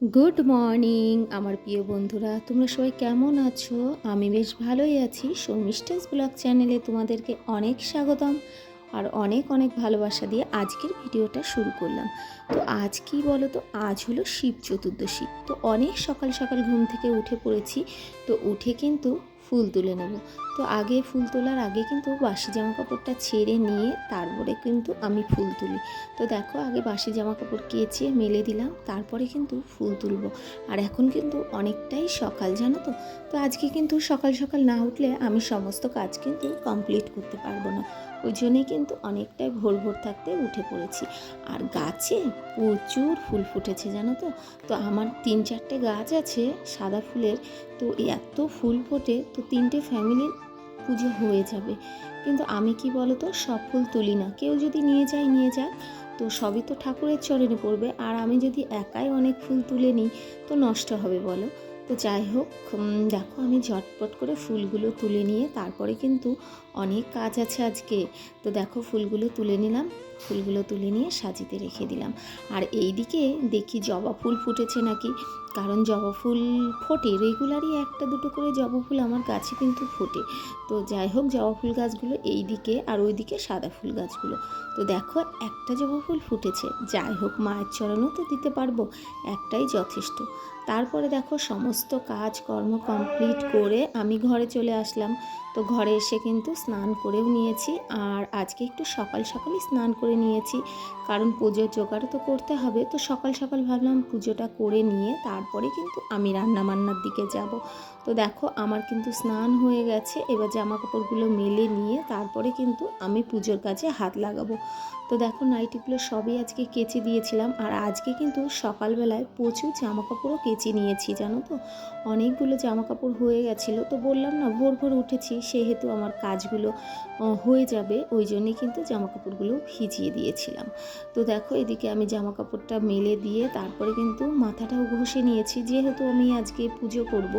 Good morning আমার প্রিয় বন্ধুরা, তোমরা সবাই কেমন আছো? আমি বেশ ভালোই আছি। শর্মিষ্ঠাস ব্লগ চ্যানেলে তোমাদেরকে অনেক স্বাগতম আর অনেক অনেক ভালোবাসা দিয়ে আজকের ভিডিওটা শুরু করলাম। তো আজ কি বলো তো আজ হলো শিব চতুর্দশী। তো অনেক সকাল সকাল ঘুম থেকে উঠে পড়েছি। তো উঠে কিন্তু ফুল তুলে নেব। তো আগে ফুল তোলার আগে কিন্তু বাসি জামা কাপড়টা ছেড়ে নিয়ে তারপরে কিন্তু আমি ফুল তুলি। তো দেখো আগে বাসি জামা কাপড় কেচে মেলে দিলাম, তারপরে কিন্তু ফুল তুলবো। আর এখন কিন্তু অনেকটাই সকাল, জানো তো? তো আজকে কিন্তু সকাল সকাল না উঠলে আমি সমস্ত কাজ কিন্তু কমপ্লিট করতে পারব না। ওই জন্যই কিন্তু অনেকটাই ভোর ভোর থাকতে উঠে পড়েছি। আর গাছে প্রচুর ফুল ফুটেছে, জানো তো? তো আমার তিন, চারটে গাছ আছে সাদা ফুলের। তো এত ফুল ফোটে, তো তিনটে ফ্যামিলির পুজো হয়ে যাবে। কিন্তু আমি কি বলো তো সব ফুল তুলি না। কেউ যদি নিয়ে যায়, নিয়ে যাক, তো সবই তো ঠাকুরের চরণে পড়বে। আর আমি যদি একাই অনেক ফুল তুলে নিই, তো নষ্ট হবে বলো। তো যাই হোক দেখো আমি ঝটপট করে ফুলগুলো তুলে নিয়ে, তারপরে কিন্তু অনেক কাজ আছে আজকে। তো দেখো ফুলগুলো তুলে নিলাম, ফুলগুলো তুলে নিয়ে সাজিতে রেখে দিলাম। আর এই দিকে দেখি জবা ফুল ফুটেছে নাকি? কারণ জবা ফুল ফোটে, রেগুলারই একটা দুটো করে জবা ফুল আমার গাছে কিন্তু ফোটে। তো যাই হোক, জবা ফুল গাছগুলো এই দিকে আর ওই দিকে সাদা ফুল গাছগুলো। তো দেখো একটা জবা ফুল ফুটেছে। যাই হোক, মায়ের চরণও তো দিতে পারব, একটাই যথেষ্ট। তারপরে দেখো সমস্ত কাজ কর্ম কমপ্লিট করে আমি ঘরে চলে আসলাম। তো ঘরে এসে কিন্তু স্নান করেও নিয়েছি আর আজকে একটু সকাল সকালই স্নান করে নিয়েছি। কারণ পুজোর জোগাড় তো করতে হবে। তো সকাল সকাল ভাবলাম পুজোটা করে নিয়ে তারপরে কিন্তু আমি রান্না বান্নার দিকে যাব। তো দেখো, আমার কিন্তু স্নান হয়ে গেছে। এবার জামা কাপড়গুলো মেলে নিয়ে তারপরে কিন্তু আমি পুজোর কাজে হাত লাগাবো। তো দেখো, নাইটিগুলো সবই আজকে কেচে দিয়েছিলাম। আর আজকে কিন্তু সকালবেলায় প্রচুর জামা কাপড়ও কেচে নিয়েছি, জানো তো? অনেকগুলো জামা কাপড় হয়ে গেছিল। তো বললাম না, ভোর ভোর উঠেছি, সেহেতু আমার কাজগুলো হয়ে যাবে। ওই জন্যই কিন্তু জামা কাপড়গুলো ভিজিয়ে দিয়েছিলাম। তো দেখো, এদিকে আমি জামা কাপড়টা মেলে দিয়ে তারপরে কিন্তু মাথাটাও ঘষে নিয়েছি। যেহেতু আমি আজকে পুজো করব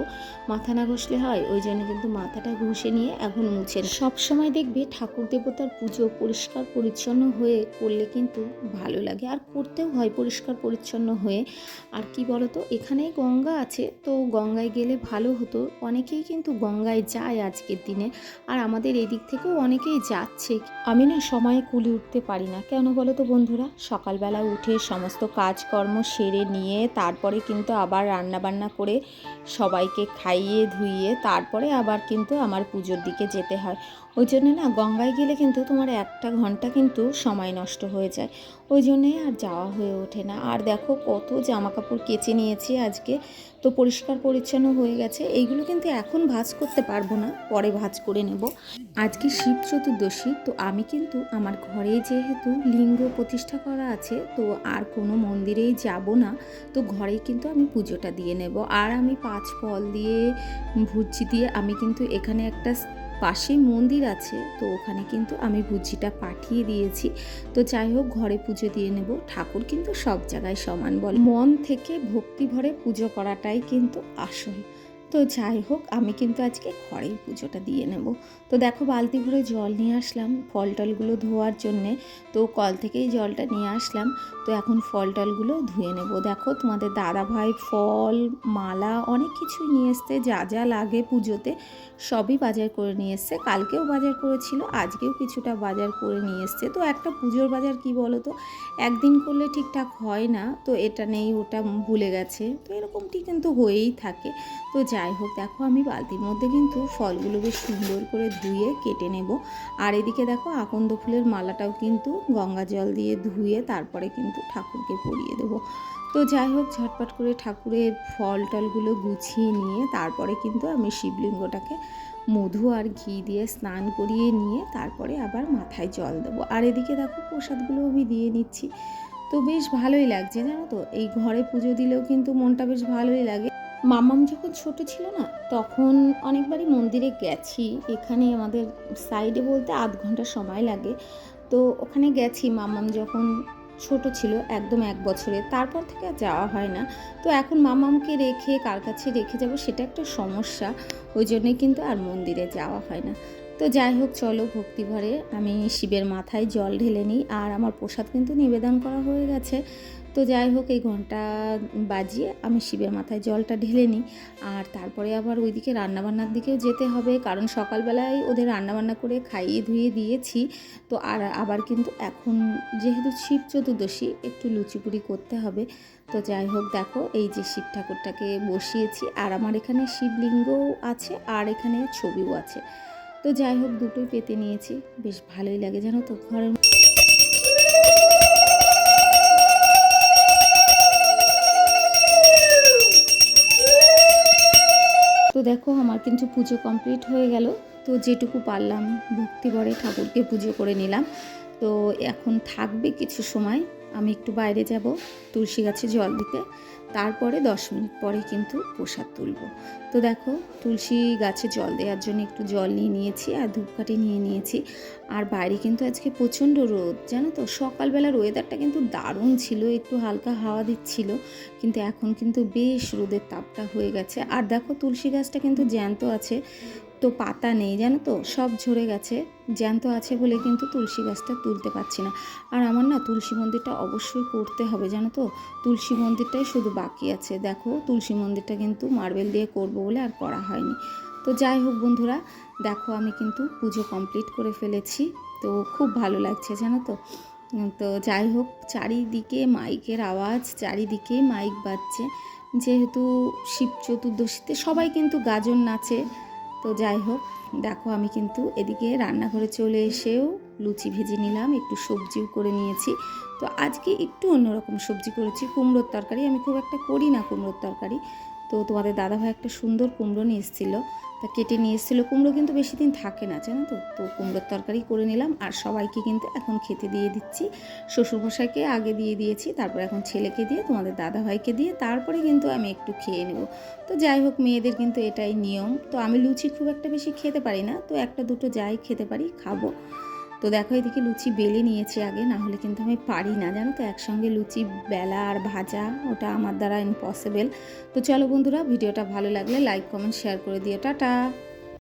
মাথা না ঘষলে হয়, ওই জন্য কিন্তু মাথাটা ঘষে নিয়ে এখন মুছে সব সময় দেখবে ঠাকুর দেবতার পুজো পরিষ্কার পরিচ্ছন্ন হয়ে করলে কিন্তু ভালো লাগে। আর করতেও হয় পরিষ্কার পরিচ্ছন্ন হয়ে। আর কি বলতো এখানে গঙ্গা আছে, তো গঙ্গায় গেলে ভালো হতো। অনেকেই কিন্তু গঙ্গায় যায় আজকের দিনে। আর আমাদের এই দিক থেকেও অনেকেই যাচ্ছে। আমি না সময়ে কুলি উঠতে পারি না। কেন বলো তো বন্ধুরা? সকালবেলা উঠে সমস্ত কাজকর্ম সেরে নিয়ে তারপরে কিন্তু আবার রান্না বান্না করে সবাইকে খাইয়ে ধুইয়ে তারপরে আবার কিন্তু আমার পুজোর দিকে যেতে হয়। ওই জন্য না গঙ্গায় গেলে কিন্তু তোমার একটা ঘণ্টা কিন্তু সময় নষ্ট হয়ে যায়। ওই জন্যে আর যাওয়া হয়ে ওঠে না। আর দেখো কত জামা কাপড় কেচে নিয়েছি আজকে। তো পরিষ্কার পরিচ্ছন্ন হয়ে গেছে। এইগুলো কিন্তু এখন ভাজ করতে পারব না, পরে ভাজ করে নেব। আজকে শিব চতুর্দশী, তো আমি কিন্তু আমার ঘরে যেহেতু লিঙ্গ প্রতিষ্ঠা করা আছে, তো আর কোনো মন্দিরেই যাব না। তো ঘরেই কিন্তু আমি পুজোটা দিয়ে নেব। আর আমি পাঁচ ফল দিয়ে, ভুজি দিয়ে আমি কিন্তু এখানে একটা পাশেই মন্দির আছে, তো ওখানে কিন্তু আমি বুঝিটা পাঠিয়ে দিয়েছি। তো যাই হোক, ঘরে পুজো দিয়ে নেব। ঠাকুর কিন্তু সব জায়গায় সমান বলে। মন থেকে ভক্তি ভরে পুজো করাটাই কিন্তু আসল। তো যাই হোক, আমি কিন্তু আজকে ঘরেই পুজোটা দিয়ে নেব। তো দেখো, বালতি ভরে জল নিয়ে আসলাম। ফল টলগুলো ধোয়ার জন্যে তো কল থেকেই জলটা নিয়ে আসলাম। তো এখন ফল টলগুলো ধুয়ে নেব। দেখো, তোমাদের দাদা ভাই ফল, মালা অনেক কিছুই নিয়ে এসছে। যা যা লাগে পুজোতে সবই বাজার করে নিয়ে এসছে। কালকেও বাজার করেছিল, আজকেও কিছুটা বাজার করে নিয়ে এসছে। তো একটা পুজোর বাজার কি বলো তো? একদিন করলে ঠিকঠাক হয় না। তো এটা নেই, ওটা ভুলে গেছে। তো এরকমটি কিন্তু হয়েই থাকে। তো যাই হোক, দেখো আমি বালতির মধ্যে কিন্তু ফলগুলো বেশ সুন্দর করে ধুয়ে কেটে নেব। আর এদিকে দেখো আকন্দ ফুলের মালাটাও কিন্তু গঙ্গা জল দিয়ে ধুয়ে তারপরে কিন্তু ঠাকুরকে পরিয়ে দেবো। তো যাই হোক, ঝটপট করে ঠাকুরের ফল টলগুলো গুছিয়ে নিয়ে তারপরে কিন্তু আমি শিবলিঙ্গটাকে মধু আর ঘি দিয়ে স্নান করিয়ে নিয়ে তারপরে আবার মাথায় জল দেবো। আর এদিকে দেখো প্রসাদগুলো আমি দিয়ে নিচ্ছি। তো বেশ ভালোই লাগছে জানো তো? এই ঘরে পুজো দিলেও কিন্তু মনটা বেশ ভালোই লাগে। মামাম যখন ছোট ছিল না, তখন অনেকবারই মন্দিরে গেছি। এখানে আমাদের সাইডে বলতে আধ ঘণ্টা সময় লাগে। তো ওখানে গেছি, মামাম যখন ছোট ছিল, একদম এক বছরে তারপর থেকে আর যাওয়া হয় না। তো এখন মামামকে রেখে কার কাছে রেখে যাব সেটা একটা সমস্যা। ওই জন্যই কিন্তু আর মন্দিরে যাওয়া হয় না। তো যাই হোক, চলো ভক্তিভরে আমি শিবের মাথায় জল ঢেলে নিই। আর আমার প্রসাদ কিন্তু নিবেদন করা হয়ে গেছে। তো যাই হোক, এই ঘণ্টা বাজিয়ে আমি শিবের মাথায় জলটা ঢেলে নিই। আর তারপরে আবার ওইদিকে রান্নাবান্নার দিকেও যেতে হবে, কারণ সকালবেলায় ওদের রান্নাবান্না করে খাইয়ে ধুয়ে দিয়েছি। তো আর আবার কিন্তু এখন যেহেতু শিব চতুর্দশী, একটু লুচিপুরি করতে হবে। তো যাই হোক, দেখো এই যে শিব ঠাকুরটাকে বসিয়েছি, আর আমার এখানে শিবলিঙ্গও আছে, আর এখানে ছবিও আছে। তো যাই হোক, দুটোই পেতে নিয়েছি। বেশ ভালোই লাগে জানো তো, ঘরের দেখো, আমার কিন্তু পুজো কমপ্লিট হয়ে গেল। তো যেটুকু পারলাম ভক্তি ভরে ঠাকুরকে পুজো করে নিলাম। তো এখন থাকবে কিছু সময়। আমি একটু বাইরে যাব তুলসী গাছে জল দিতে। তারপরে দশ মিনিট পরে কিন্তু প্রসাদ তুলব। তো দেখো, তুলসী গাছে জল দেওয়ার জন্য একটু জল নিয়ে নিয়েছি আর ধূপকাঠি নিয়ে নিয়েছি। আর বাইরে কিন্তু আজকে প্রচণ্ড রোদ, জানো তো? সকালবেলার ওয়েদারটা কিন্তু দারুণ ছিল, একটু হালকা হাওয়া দিচ্ছিল, কিন্তু এখন কিন্তু বেশ রোদের তাপটা হয়ে গেছে। আর দেখো, তুলসী গাছটা কিন্তু জ্যান্ত আছে তো পাতা নেই, জানো তো? সব ঝরে গেছে। জ্যান্ত আছে বলে কিন্তু তুলসী গাছটা তুলতে পারছি না। আর আমার না তুলসী মন্দিরটা অবশ্যই করতে হবে, জানো তো? তুলসী মন্দিরটাই শুধু বাকি আছে। দেখো, তুলসী মন্দিরটা কিন্তু মার্বেল দিয়ে করব বলে আর করা হয়নি। তো যাই হোক বন্ধুরা, দেখো আমি কিন্তু পুজো কমপ্লিট করে ফেলেছি। তো খুব ভালো লাগছে, জানো তো? তো যাই হোক, চারিদিকে মাইকের আওয়াজ, চারিদিকে মাইক বাজছে। যেহেতু শিব চতুর্দশীতে সবাই কিন্তু গাজন নাচে। তো যাই হোক, দেখো আমি কিন্তু এদিকে রান্নাঘরে চলে এসেও লুচি ভেজে নিলাম, একটু সবজিও করে নিয়েছি। তো আজকে একটু অন্যরকম সবজি করেছি, কুমড়োর তরকারি। আমি খুব একটা করি না কুমড়োর তরকারি। তো তোমাদের দাদাভাই একটা সুন্দর কুমড়ো নিয়ে এসেছিল। তা কেটে নিয়ে এসেছিল। কুমড়ো কিন্তু বেশি দিন থাকে না, জানো তো? তো কুমড়োর তরকারি করে নিলাম আর সবাইকে কিন্তু এখন খেতে দিয়ে দিচ্ছি। শ্বশুরমশাইকে আগে দিয়ে দিয়েছি, তারপর এখন ছেলেকে দিয়ে, তোমাদের দাদাভাইকে দিয়ে, তারপরে কিন্তু আমি একটু খেয়ে নেব। তো যাই হোক, মেয়েদের কিন্তু এটাই নিয়ম। তো আমি লুচি খুব একটা বেশি খেতে পারি না, তো একটা দুটো যাই খেতে পারি, খাব। তো দেখো এদিকে লুচি বেলে নিয়েছি আগে না হলে কিন্তু আমি পারি না। জানো তো, একসঙ্গে লুচি বেলা আর ভাজা, ওটা আমার দ্বারা ইম্পসিবল তো চলো বন্ধুরা, ভিডিওটা ভালো লাগলে লাইক কমেন্ট শেয়ার করে দিও। টাটা!